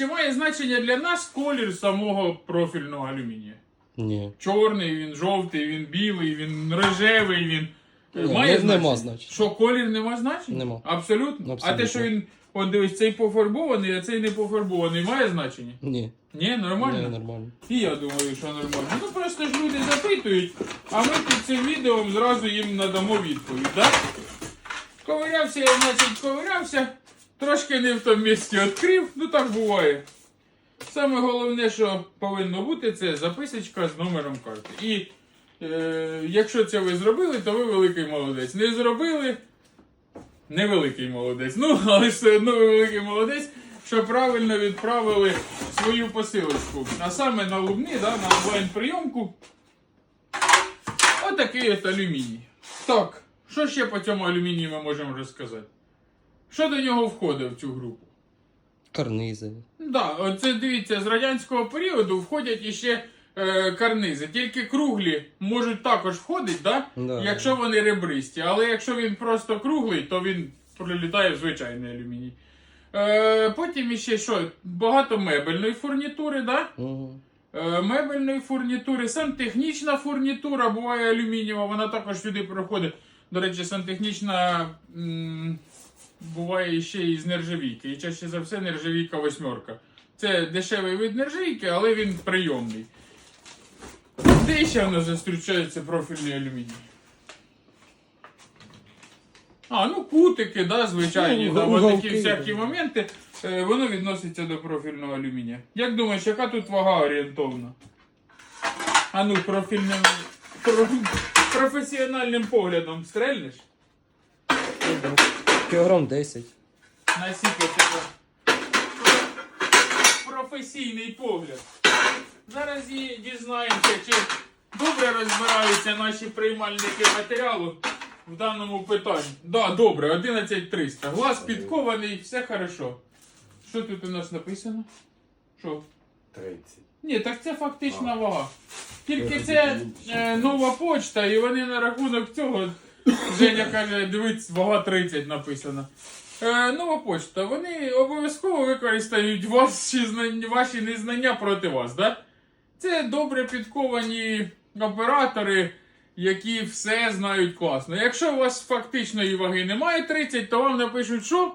Чи має значення для нас колір самого профільного алюмінія? Ні. Чорний, він жовтий, він білий, він рожевий, він. Ні, має не- нема значення. Що колір нема значення? Нема. Абсолютно? А те, що він, от дивись, цей пофарбований, а цей не пофарбований, має значення? Ні. Ні, нормально? Ні, нормально. І я думаю, що нормально. Ну просто ж люди запитують, а ми під цим відео зразу їм надамо відповідь, так? Ковирявся я, значить, ковирявся, трошки не в тому місці відкрив, ну так буває. Саме головне, що повинно бути, це записочка з номером карти. І е, якщо це ви зробили, то ви великий молодець. Не зробили, невеликий молодець. Ну, але все одно ви великий молодець, що правильно відправили свою посилочку. А саме на Лубни, да, на онлайн-прийомку. Отакий от алюміній. Так, що ще по цьому алюмінію ми можемо розказати? Що до нього входить в цю групу? Карнизи. Да, оце дивіться, з радянського періоду входять іще е, карнизи. Тільки круглі можуть також входити, да? Да. якщо вони ребристі. Але якщо він просто круглий, то він прилітає в звичайний алюміній. Е, потім іще що? Багато мебельної фурнітури, да? Угу. Е, мебельної фурнітури, сантехнічна фурнітура буває алюмінієва, вона також сюди проходить. До речі, сантехнічна м, буває ще і з нержавійки. І чаще за все нержавійка восьмерка. Це дешевий вид нержавійки, але він прийомний. Де ще в нас зустрічається профільний алюміній? А, ну кутики, да, звичайні, Ну, да, от такі всякі моменти. Е, воно відноситься до профільного алюмінія. Як думаєш, яка тут вага орієнтовна? А ну, профільним. про- професіональним поглядом стрельнеш? Кілограм 10. Насіпи тебе. Професійний погляд. Зараз і дізнаємося, чи добре розбираються наші приймальники матеріалу в даному питанні. Да, добре, 11300. Глаз підкований, все хорошо. Що тут у нас написано? Що? 30. Ні, так це фактична вага. Тільки це е, нова почта, і вони на рахунок цього. Женя каже, дивись, вага 30 написано. Е, нова почта, вони обов'язково використають знання, ваші незнання проти вас, да? Це добре підковані оператори, які все знають класно. Якщо у вас фактичної ваги немає 30, то вам напишуть, що?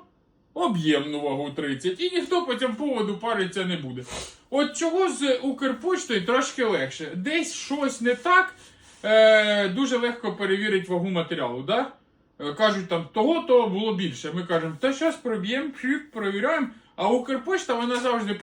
Об'ємну вагу 30. І ніхто по цьому поводу париться не буде. От чого з Укрпоштою трошки легше. Десь щось не так, е, дуже легко перевірити вагу матеріалу. Да? Е, кажуть, там того то було більше. Ми кажемо, та щас проб'ємо, перевіряємо. А Укрпошта вона завжди